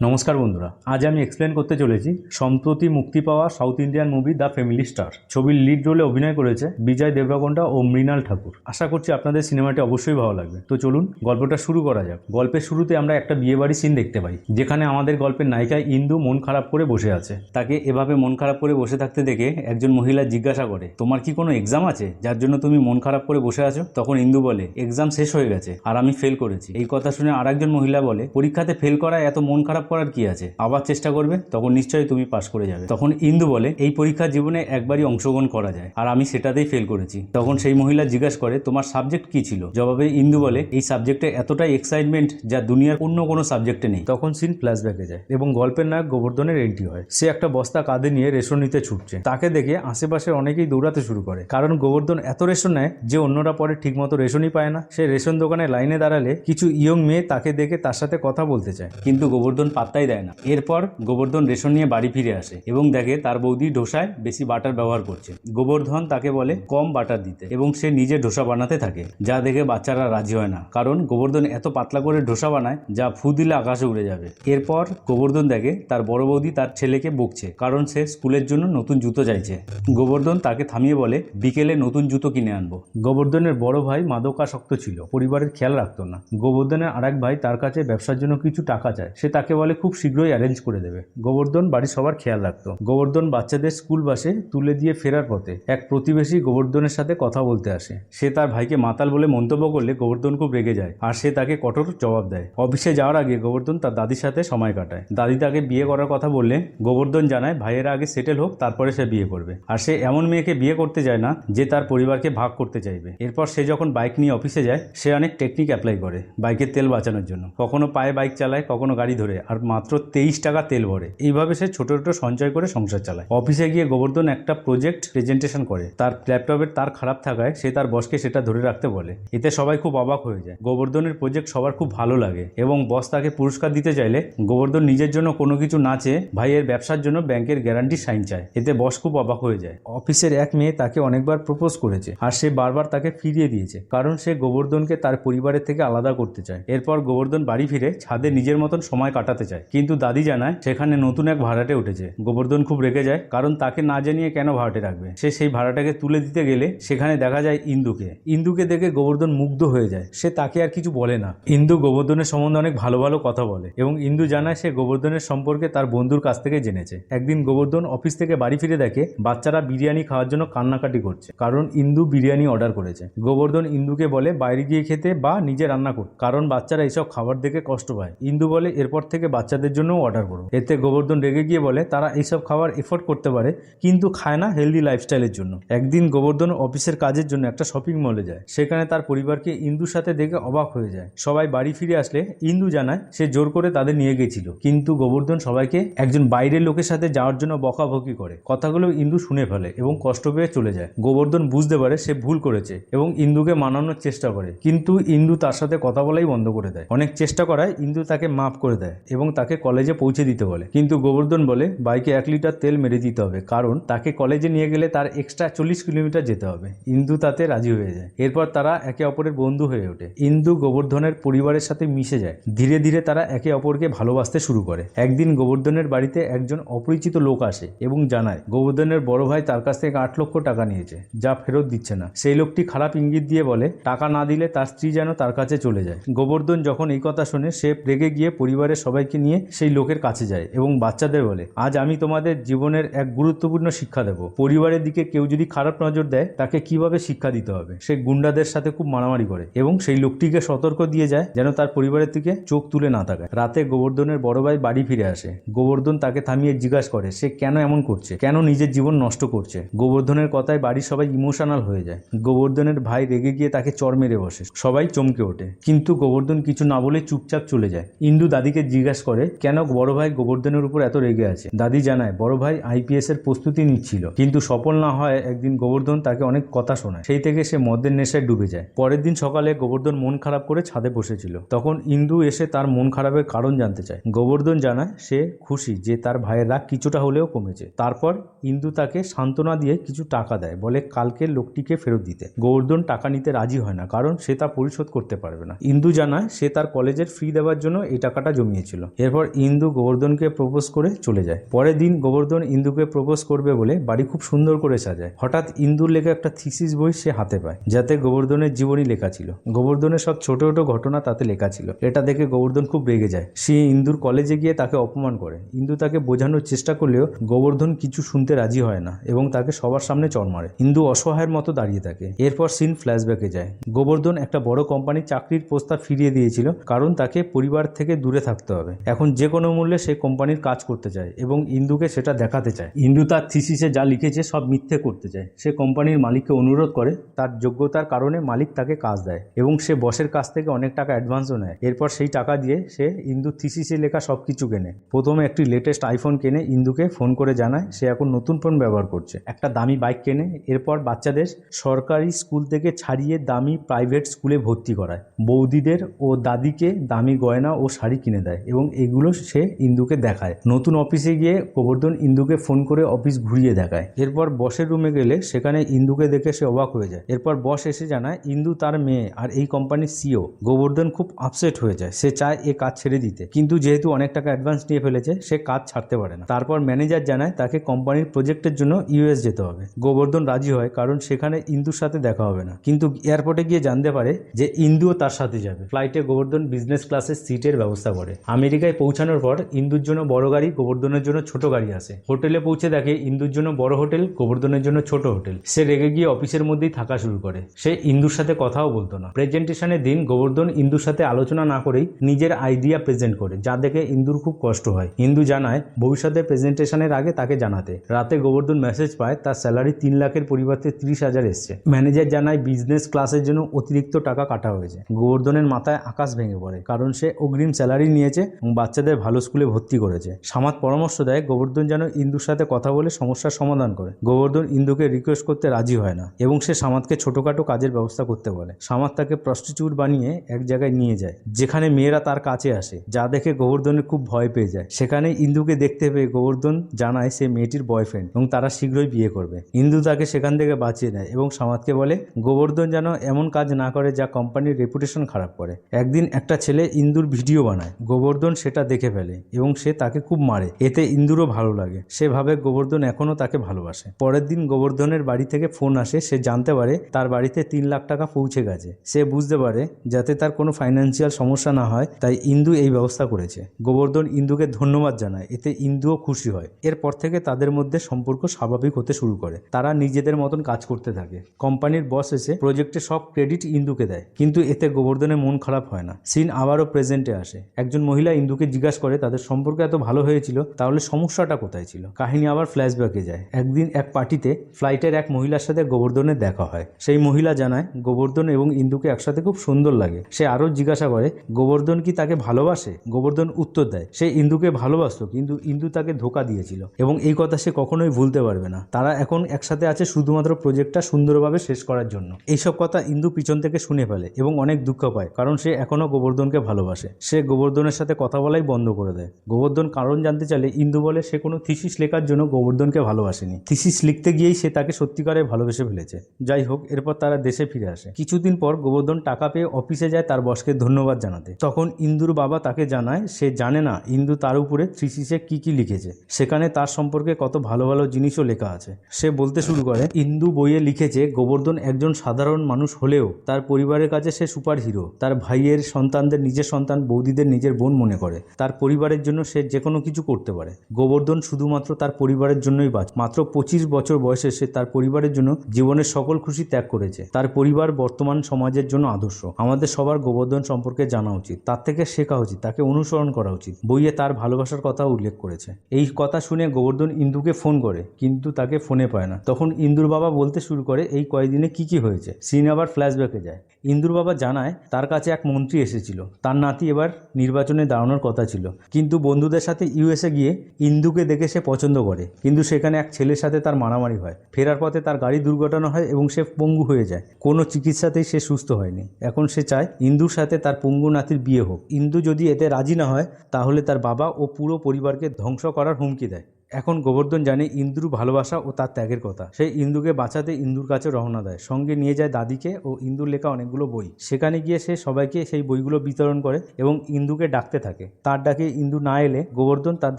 নমস্কার বন্ধুরা, আজ আমি এক্সপ্লেন করতে চলেছি সম্প্রতি মুক্তি পাওয়া south Indian movie the family star ছবির লিড রোলে অভিনয় করেছে বিজয় দেবরাকোন্ডা ও মৃণাল ঠাকুর। আশা করছি আপনাদের সিনেমাটি অবশ্যই ভালো লাগবে। তো চলুন, গল্পটা শুরু করা যাক। গল্পের শুরুতে আমরা একটা বিয়ে বাড়ি সিন দেখতে পাই, যেখানে আমাদের গল্পের নায়িকা ইন্দু মন খারাপ করে বসে আছে। তাকে এভাবে মন খারাপ করে বসে থাকতে দেখে একজন মহিলা জিজ্ঞাসা করে, তোমার কি কোনো এক্সাম আছে? যার জন্য তুমি মন খারাপ করে বসে আছো? তখন ইন্দু বলে এক্সাম শেষ হয়ে গেছে, আর আমি ফেল করেছি। এই কথা শুনে আরেকজন মহিলা বলে, পরীক্ষাতে ফেল করা এত মন খারাপ করার কি আছে? আবার চেষ্টা করবে, তখন নিশ্চয়ই তুমি পাশ করে যাবে। তখন ইন্দু বলে, এই পরীক্ষা জীবনে একবারই অংশগ্রহণ করা যায়, আর আমি সেটাতেই ফেল করেছি। তখন সেই মহিলা জিজ্ঞাসা করে, তোমার সাবজেক্ট কি ছিল? জবাবে ইন্দু বলে, এই সাবজেক্টে এতটাই এক্সাইটমেন্ট যা দুনিয়ার অন্য কোনো সাবজেক্টে নেই। তখন সিন ফ্ল্যাশব্যাকে যায় এবং গল্পের নায়ক গোবর্ধনের এন্ট্রি হয়। সে একটা বস্তা কাঁধে নিয়ে রেশন নিতে ছুটছে। তাকে দেখে আশেপাশে অনেকেই দৌড়াতে শুরু করে। কারণ গোবর্ধন এত রেশন নেয় যে অন্যরা পরে ঠিকমতো রেশনই পায় না। সে রেশন দোকানে লাইনে দাঁড়ালে কিছু ইয়ং মেয়ে তাকে দেখে তার সাথে কথা বলতে চায়। কিন্তু গোবর্ধন পাত্তাই দেয় না। এরপর গোবর্ধন রেশন নিয়ে বাড়ি ফিরে আসে এবং দেখে তার বৌদি ডোসায় বেশি বাটার ব্যবহার করছে। গোবর্ধন তাকে বলে, কম বাটার দিতে। এবং সে নিজে ডোসা বানাতে থাকে, যা দেখে বাচ্চারা রাজি হয় না। কারণ গোবর্ধন এত পাতলা করে ডোসা বানায়, যা ফু দিলে আকাশে উড়ে যাবে। এরপর গোবর্ধন দেখে তার বড় বৌদি তার ছেলেকে বকছে, কারণ সে স্কুলের জন্য নতুন জুতো চাইছে। গোবর্ধন তাকে থামিয়ে বলে, বিকেলে নতুন জুতো কিনে আনব। গোবর্ধনের বড় ভাই মাদকাসক্ত ছিল, পরিবারের খেয়াল রাখতো না। গোবর্ধনের আরেক ভাই তার কাছে ব্যবসার জন্য কিছু টাকা চায়। সে তাকে বলে খুব শীঘ্রই অ্যারেঞ্জ করে দেবে। গোবর্ধন বাড়ির সবার খেয়াল রাখত। গোবর্ধন বাচ্চাদের স্কুল বাসে তুলে দিয়ে ফেরার পথে এক প্রতিবেশী গোবর্ধনের সাথে কথা বলতে আসে। সে তার ভাইকে মাতাল বলে মন্তব্য করলে গোবর্ধন খুব রেগে যায় আর সে তাকে কঠোর জবাব দেয়। অফিসে যাওয়ার আগে গোবর্ধন তার দাদির সাথে সময় কাটায়। দাদি তাকে বিয়ে করার কথা বললে গোবর্ধন জানায়, ভাইয়েরা আগে সেটেল হোক, তারপরে সে বিয়ে করবে। আর সে এমন মেয়েকে বিয়ে করতে যায় না যে তার পরিবারকে ভাগ করতে চাইবে। এরপর সে যখন বাইক নিয়ে অফিসে যায়, সে অনেক টেকনিক অ্যাপ্লাই করে বাইকের তেল বাঁচানোর জন্য। কখনো পায়ে বাইক চালায়, কখনো গাড়ি ধরে। আর মাত্র তেইশ টাকা তেল ভরে। এইভাবে সে ছোট ছোট সঞ্চয় করে সংসার চালায়। অফিসে গিয়ে গোবর্ধন একটা প্রজেক্ট প্রেজেন্টেশন করে। তার ল্যাপটপের তার খারাপ থাকায় সে তার বসকে সেটা ধরে রাখতে বলে। এতে সবাই খুব অবাক হয়ে যায়। গোবর্ধনের প্রজেক্ট সবার খুব ভালো লাগে এবং বস তাকে পুরস্কার দিতে চাইলে গোবর্ধন নিজের জন্য কোনো কিছু না চেয়ে ভাইয়ের ব্যবসার জন্য ব্যাংকের গ্যারান্টি সাইন চায়। এতে বস খুব অবাক হয়ে যায়। অফিসের এক মেয়ে তাকে অনেকবার প্রপোজ করেছে আর সে বারবার তাকে ফিরিয়ে দিয়েছে। কারণ সে গোবর্ধনকে তার পরিবারের থেকে আলাদা করতে চায়। এরপর গোবর্ধন বাড়ি ফিরে ছাদে নিজের মতন সময় কাটাতে চায় কিন্তু দাদি জানায়, সেখানে নতুন এক ভাড়াটে উঠেছে। গোবর্ধন খুব রেগে যায়, কারণ তাকে না জানিয়ে কেন ভাড়াটে রাখবে? সে সেই ভাড়াটাকে তুলে দিতে গেলে সেখানে দেখা যায় ইন্দুকে। ইন্দুকে দেখে গোবর্ধন মুগ্ধ হয়ে যায়। সে তাকে আর কিছু বলে না। ইন্দু গোবর্ধনের সম্বন্ধে অনেক ভালো ভালো কথা বলে। এবং ইন্দু জানায় সে গোবর্ধনের সম্পর্কে তার বন্ধুর কাছ থেকে জেনেছে। একদিন গোবর্ধন অফিস থেকে বাড়ি ফিরে দেখে, বাচ্চারা বিরিয়ানি খাওয়ার জন্য কান্নাকাটি করছে। কারণ ইন্দু বিরিয়ানি অর্ডার করেছে। গোবর্ধন ইন্দুকে বলে, বাইরে গিয়ে খেতে বা নিজে রান্না কর। কারণ বাচ্চারা এইসব খাবার দেখে কষ্ট পায়। ইন্দু বলে, এরপর থেকে বাচ্চাদের জন্য অর্ডার করো। এতে গোবর্ধন রেগে গিয়ে বলে, তারা এইসব খাবার এফোর্ড করতে পারে, কিন্তু খায় না হেলদি লাইফস্টাইলের জন্য। একদিন গোবর্ধন অফিসের কাজের জন্য একটা শপিং মলে যায়। সেখানে তার পরিবারকে ইন্দুর সাথে দেখে অবাক হয়ে যায়। সবাই বাড়ি ফিরে আসলে ইন্দু জানায়, সে জোর করে তাদের নিয়ে গেছিল। কিন্তু গোবর্ধন সবাইকে একজন বাইরের লোকের সাথে যাওয়ার জন্য বকাবকি করে। কথাগুলো ইন্দু শুনে ফেলে এবং কষ্ট পেয়ে চলে যায়। গোবর্ধন বুঝতে পারে সে ভুল করেছে এবং ইন্দুকে মানানোর চেষ্টা করে। কিন্তু ইন্দু তার সাথে কথা বলাই বন্ধ করে দেয়। অনেক চেষ্টা করায় ইন্দু তাকে মাফ করে দেয় এবং তাকে কলেজে পৌঁছে দিতে বলে। কিন্তু গোবর্ধন বলে, বাইকে এক লিটার তেল মেরে দিতে হবে, কারণ তাকে কলেজে নিয়ে গেলে তার এক্সট্রা চল্লিশ কিলোমিটার যেতে হবে। ইন্দু তাতে রাজি হয়ে যায়। এরপর তারা একে অপরের বন্ধু হয়ে ওঠে। ইন্দু গোবর্ধনের পরিবারের সাথে মিশে যায়। ধীরে ধীরে তারা একে অপরকে ভালোবাসতে শুরু করে। একদিন গোবর্ধনের বাড়িতে একজন অপরিচিত লোক আসে এবং জানায়, গোবর্ধনের বড় ভাই তার কাছ থেকে আট লক্ষ টাকা নিয়েছে, যা ফেরত দিচ্ছে না। সেই লোকটি খারাপ ইঙ্গিত দিয়ে বলে, টাকা না দিলে তার স্ত্রী যেন তার কাছে চলে যায়। গোবর্ধন যখন এই কথা শুনে, সে রেগে গিয়ে পরিবারের সবাইকে নিয়ে সেই লোকের কাছে যায় এবং বাচ্চাদের বলে, আজ আমি তোমাদের জীবনের এক গুরুত্বপূর্ণ শিক্ষা দেব। পরিবারের দিকে কেউ যদি খারাপ নজর দেয়, তাকে কীভাবে শিক্ষা দিতে হবে? সে গুন্ডাদের সাথে খুব মারামারি করে এবং সেই লোকটিকে সতর্ক দিয়ে যায় যেন তার পরিবারের দিকে চোখ তুলে না তাকায়। রাতে গোবর্ধনের বড় ভাই বাড়ি ফিরে আসে। গোবর্ধন তাকে থামিয়ে জিজ্ঞাসা করে, সে কেন এমন করছে? কেন নিজের জীবন নষ্ট করছে? গোবর্ধনের কথায় বাড়ির সবাই ইমোশনাল হয়ে যায়। গোবর্ধনের ভাই রেগে গিয়ে তাকে চর মেরে বসে। সবাই চমকে ওঠে। কিন্তু গোবর্ধন কিছু না বলে চুপচাপ চলে যায়। ইন্দু দাদিকে জিজ্ঞাসা করে, কেন বড় ভাই গোবর্ধনের উপর এত রেগে আছে? দাদি জানায়, বড় ভাই আইপিএস এর প্রস্তুতি নিচ্ছিল, কিন্তু সফল না হয় একদিন গোবর্ধন তাকে অনেক কথা শোনায়। সেই থেকে সে মদের নেশায় ডুবে যায়। পরের দিন সকালে গোবর্ধন মন খারাপ করে ছাদে বসেছিল। তখন ইন্দু এসে তার মন খারাপের কারণ জানতে চায়। গোবর্ধন জানায়, সে খুশি যে তার ভাইয়ের রাগ কিছুটা হলেও কমেছে। তারপর ইন্দু তাকে সান্ত্বনা দিয়ে কিছু টাকা দেয়। বলে, কালকে লোকটিকে ফেরত দিতে। গোবর্ধন টাকা নিতে রাজি হয় না, কারণ সে তা পরিশোধ করতে পারবে না। ইন্দু জানায়, সে তার কলেজের ফি দেওয়ার জন্য এই টাকাটা জমিয়েছিল। এরপর ইন্দু গোবর্ধনকে প্রপোজ করে চলে যায়। পরের দিন গোবর্ধন ইন্দুকে প্রপোজ করবে বলে বাড়ি খুব সুন্দর করে সাজায়। হঠাৎ ইন্দুর লেখা একটা থিসিস বই সে হাতে পায়, যাতে গোবর্ধনের জীবনী লেখা ছিল। গোবর্ধনের সব ছোট ছোট ঘটনা তাতে লেখা ছিল। এটা দেখে গোবর্ধন খুব রেগে যায়। সে ইন্দুর কলেজে গিয়ে তাকে অপমান করে। ইন্দু তাকে বোঝানোর চেষ্টা করলেও গোবর্ধন কিছু শুনতে রাজি হয় না এবং তাকে সবার সামনে চড় মারে। ইন্দু অসহায়ের মতো দাঁড়িয়ে থাকে। এরপর সিন ফ্ল্যাশব্যাকে যায়। গোবর্ধন একটা বড় কোম্পানির চাকরির প্রস্তাব ফিরিয়ে দিয়েছিল, কারণ তাকে পরিবার থেকে দূরে থাকতে হবে। এখন যে কোনো মূল্যে সে কোম্পানির কাজ করতে চায় এবং ইন্দুকে সেটা দেখাতে চায়। ইন্দু তার থিসিসে যা লিখেছে সব মিথ্যে করতে চায়। সে কোম্পানির মালিককে অনুরোধ করে, তার যোগ্যতার কারণে মালিক তাকে কাজ দেয় এবং সে বসের কাছ থেকে অনেক টাকা অ্যাডভান্সও নেয়। এরপর সেই টাকা দিয়ে সে ইন্দু থিসিসে লেখা সব কিছু কেনে। প্রথমে একটি লেটেস্ট আইফোন কেনে, ইন্দুকে ফোন করে জানায় সে এখন নতুন ফোন ব্যবহার করছে। একটা দামি বাইক কেনে, এরপর বাচ্চাদের সরকারি স্কুল থেকে ছাড়িয়ে দামি প্রাইভেট স্কুলে ভর্তি করায়। বৌদিদের ও দাদিকে দামি গয়না ও শাড়ি কিনে দেয় এবং এগুলো সে ইন্দুকে দেখায়। নতুন অফিসে গিয়ে গোবর্ধন ইন্দুকে ফোন করে অফিস ঘুরিয়ে দেখায়। এরপর বসের রুমে গেলে সেখানে ইন্দুকে দেখে সে অবাক হয়ে যায়। এরপর বস এসে জানায়, ইন্দু তার মেয়ে আর এই কোম্পানির সিও। গোবর্ধন খুব আপসেট হয়ে যায়। সে চায় এ কাজ ছেড়ে দিতে। কিন্তু যেহেতু অনেক টাকা অ্যাডভান্স নিয়ে ফেলেছে, সে কাজ ছাড়তে পারে না। তারপর ম্যানেজার জানায়, তাকে কোম্পানির প্রজেক্টের জন্য ইউএস যেতে হবে। গোবর্ধন রাজি হয়, কারণ সেখানে ইন্দুর সাথে দেখা হবে না। কিন্তু এয়ারপোর্টে গিয়ে জানতে পারে যে ইন্দুও তার সাথে যাবে। ফ্লাইটে গোবর্ধন বিজনেস ক্লাসের সিটের ব্যবস্থা করে। আমেরিকায় পৌঁছানোর পর ইন্দুর জন্য বড় গাড়ি, গোবর্ধনের জন্য ছোট গাড়ি আসে। হোটেলে পৌঁছে দেখে ইন্দুর জন্য বড় হোটেল, গোবর্ধনের জন্য ছোট হোটেল। সে রেগে গিয়ে অফিসের মধ্যেই থাকা শুরু করে। সে ইন্দুর সাথে কথাও বলতো না। প্রেজেন্টেশনের দিন গোবর্ধন ইন্দুর সাথে আলোচনা না করেই নিজের আইডিয়া প্রেজেন্ট করে, যা দেখে ইন্দুর খুব কষ্ট হয়। ইন্দু জানায়, ভবিষ্যতে প্রেজেন্টেশনের আগে তাকে জানাতে। রাতে গোবর্ধন মেসেজ পায়, তার স্যালারি তিন লাখের পরিবর্তে ত্রিশ হাজার এসছে। ম্যানেজার জানায় বিজনেস ক্লাসের জন্য অতিরিক্ত টাকা কাটা হয়েছে। গোবর্ধনের মাথায় আকাশ ভেঙে পড়ে, কারণ সে অগ্রিম স্যালারি নিয়েছে বাচ্চাদের ভালো স্কুলে ভর্তি করেছে। সামাদ পরামর্শ দেয়, গোবর্ধন যেন ইন্দুর সাথে কথা বলে সমস্যার সমাধান করে। গোবর্ধন ইন্দুকে রিকোয়েস্ট করতে রাজি হয় না এবং সে সামাদকে ছোটখাটো কাজের ব্যবস্থা করতে বলে। সামাদ তাকে প্রস্টিটিউট বানিয়ে এক জায়গায় নিয়ে যায়, যেখানে মেয়েরা তার কাছে আসে, যা দেখে গোবর্ধনের খুব ভয় পেয়ে যায়। সেখানে ইন্দুকে দেখতে পেয়ে গোবর্ধন জানায় সে মেয়েটির বয়ফ্রেন্ড এবং তারা শীঘ্রই বিয়ে করবে। ইন্দু তাকে সেখান থেকে বাঁচিয়ে দেয় এবং সামাদকে বলে, গোবর্ধন যেন এমন কাজ না করে যা কোম্পানির রেপুটেশন খারাপ করে। একদিন একটা ছেলে ইন্দুর ভিডিও বানায়। গোবর্ধন সেটা দেখে ফেলে এবং সে তাকে খুব মারে। এতে ইন্দুরও ভালো লাগে। সে ভাবে গোবর্ধন এখনও তাকে ভালোবাসে। পরের দিন গোবর্ধনের বাড়ি থেকে ফোন আসে। সে জানতে পারে তার বাড়িতে তিন লাখ টাকা পৌঁছে গেছে। সে বুঝতে পারে যাতে তার কোনো ফাইন্যান্সিয়াল সমস্যা না হয়, তাই ইন্দু এই ব্যবস্থা করেছে। গোবর্ধন ইন্দুকে ধন্যবাদ জানায়। এতে ইন্দুও খুশি হয়। এরপর থেকে তাদের মধ্যে সম্পর্ক স্বাভাবিক হতে শুরু করে। তারা নিজেদের মতন কাজ করতে থাকে। কোম্পানির বস এসে প্রজেক্টে সব ক্রেডিট ইন্দুকে দেয়। কিন্তু এতে গোবর্ধনের মন খারাপ হয় না। সিন আবারও প্রেজেন্টে আসে। একজন মহিলা ইন্দুকে জিজ্ঞাসা করে, তাদের সম্পর্ক এত ভালো হয়েছিল, তাহলে সমস্যাটা কোথায় ছিল? কাহিনী আবার ফ্ল্যাশব্যাকে যায়। একদিন এক পার্টিতে ফ্লাইটের এক মহিলার সাথে গোবর্ধনের দেখা হয়। সেই মহিলা জানায়, গোবর্ধন এবং ইন্দুকে একসাথে খুব সুন্দর লাগে। সে আরও জিজ্ঞাসা করে, গোবর্ধন কি তাকে ভালোবাসে? গোবর্ধন উত্তর দেয়, সে ইন্দুকে ভালোবাসত, কিন্তু ইন্দু তাকে ধোকা দিয়েছিল। এবং এই কথা সে কখনোই ভুলতে পারবে না। তারা এখন একসাথে আছে শুধুমাত্র প্রজেক্টটা সুন্দরভাবে শেষ করার জন্য। এইসব কথা ইন্দু পিছন থেকে শুনে ফেলে এবং অনেক দুঃখ পায়, কারণ সে এখনও গোবর্ধনকে ভালোবাসে। সে গোবর্ধনের সাথে কথা বলাই বন্ধ করে দেয়। গোবর্ধন কারণ জানতে চাইলে ইন্দু বলে সে কোনো থিসিস লেখার জন্য গোবর্ধনকে ভালোবাসেনি। থিসিস লিখতে গিয়েই সে তাকে সত্যিকারে ভালোবেসে ফেলেছে। যাই হোক, এরপর তারা দেশে ফিরে আসে। কিছুদিন পর গোবর্ধন টাকা পেয়ে অফিসে যায় তার বসকে ধন্যবাদ জানাতে। তখন ইন্দুর বাবা তাকে জানায়, সে জানে না ইন্দু তার উপরে থ্রিসিসে কি কি লিখেছে। সেখানে তার সম্পর্কে কত ভালো ভালো জিনিসও লেখা আছে। সে বলতে শুরু করে, ইন্দু বইয়ে লিখেছে, গোবর্ধন একজন সাধারণ মানুষ হলেও তার পরিবারের কাছে সে সুপার হিরো তার ভাইয়ের সন্তানদের নিজের সন্তান, বৌদিদের নিজের বোন মনে করে। তার পরিবারের জন্য সে যে কোনো কিছু করতে পারে। গোবর্ধন শুধুমাত্র তার পরিবারের জন্যই বাঁচ। মাত্র পঁচিশ বছর বয়সে সে তার পরিবারের জন্য জীবনের সকল খুশি ত্যাগ করেছে। তার পরিবার বর্তমান সমাজের জন্য আদর্শ। আমাদের সবার গোবর্ধন সম্পর্কে জানা উচিত। তার থেকে শেখা উচিত। তাকে অনুসরণ করা উচিত। বইয়ে তার ভালোবাসার কথা উল্লেখ করেছে। এই কথা শুনে গোবর্ধন ইন্দুকে ফোন করে, কিন্তু তাকে ফোনে পায় না। তখন ইন্দুর বাবা বলতে শুরু করে, এই কয়েকদিনে কি কি হয়েছে? সিন আবার ফ্ল্যাশব্যাকে যায়। ইন্দুর বাবা জানায়, তার কাছে এক মন্ত্রী এসেছিল। তার নাতি এবার নির্বাচনে দাঁড়ানোর কথা ছিল। কিন্তু বন্ধুদের সাথে ইউএসএ গিয়ে ইন্দুকে দেখে সে পছন্দ করে। কিন্তু সেখানে এক ছেলের সাথে তার মারামারি হয়। ফেরার পথে তার গাড়ি দুর্ঘটনা হয় এবং সে পঙ্গু হয়ে যায়। কোনো চিকিৎসাতেই সে সুস্থ হয়নি। এখন সে চায় ইন্দুর সাথে তার পঙ্গু নাতির বিয়ে হোক। ইন্দু যদি এতে রাজি না হয়, তাহলে তার বাবা ও পুরো পরিবারকে ধ্বংস করার হুমকি দেয়। এখন গোবর্ধন জানে ইন্দুর ভালোবাসা ও তার ত্যাগের কথা। সেই ইন্দুকে বাঁচাতে ইন্দুর কাছে রওনা দেয়। সঙ্গে নিয়ে যায় দাদিকে ও ইন্দুর লেখা অনেকগুলো বই। সেখানে গিয়ে সে সবাইকে সেই বইগুলো বিতরণ করে এবং ইন্দুকে ডাকতে থাকে। তার ডাকে ইন্দু না এলে গোবর্ধন তার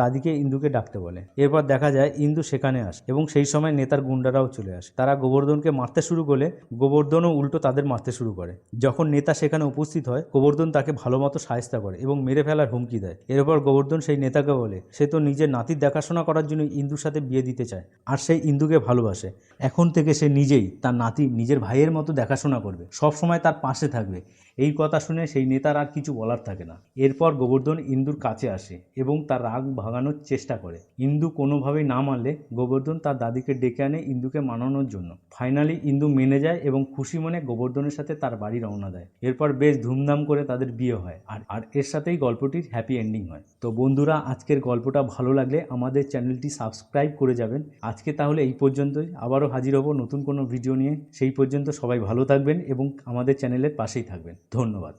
দাদিকে ইন্দুকে ডাকতে বলে। এরপর দেখা যায় ইন্দু সেখানে আসে এবং সেই সময় নেতার গুন্ডারাও চলে আসে। তারা গোবর্ধনকে মারতে শুরু করলে গোবর্ধনও উল্টো তাদের মারতে শুরু করে। যখন নেতা সেখানে উপস্থিত হয়, গোবর্ধন তাকে ভালো মতো সাহেস্তা করে এবং মেরে ফেলার হুমকি দেয়। এরপর গোবর্ধন সেই নেতাকে বলে, সে তো নিজের নাতির দেখাশোনা করার জন্য ইন্দুর সাথে বিয়ে দিতে চায়, আর সেই ইন্দুকে ভালোবাসে। এখন থেকে সে নিজেই তার নাতি নিজের ভাইয়ের মতো দেখাশোনা করবে। সব সময় তার পাশে থাকবে। এই কথা শুনে সেই নেতার আর কিছু বলার থাকে না। এরপর গোবর্ধন ইন্দুর কাছে আসে এবং তার রাগ ভাগানোর চেষ্টা করে। ইন্দু কোনোভাবেই না মানলে গোবর্ধন তার দাদিকে ডেকে আনে ইন্দুকে মানানোর জন্য। ফাইনালি ইন্দু মেনে যায় এবং খুশি মনে গোবর্ধনের সাথে তার বাড়ি রওনা দেয়। এরপর বেশ ধুমধাম করে তাদের বিয়ে হয় আর আর এর সাথেই গল্পটির হ্যাপি এন্ডিং হয়। তো বন্ধুরা, আজকের গল্পটা ভালো লাগলে আমাদের চ্যানেলটি সাবস্ক্রাইব করে যাবেন। আজকে তাহলে এই পর্যন্তই। আবারও হাজির হব নতুন কোনো ভিডিও নিয়ে। সেই পর্যন্ত সবাই ভালো থাকবেন এবং আমাদের চ্যানেলের পাশেই থাকবেন। ধন্যবাদ।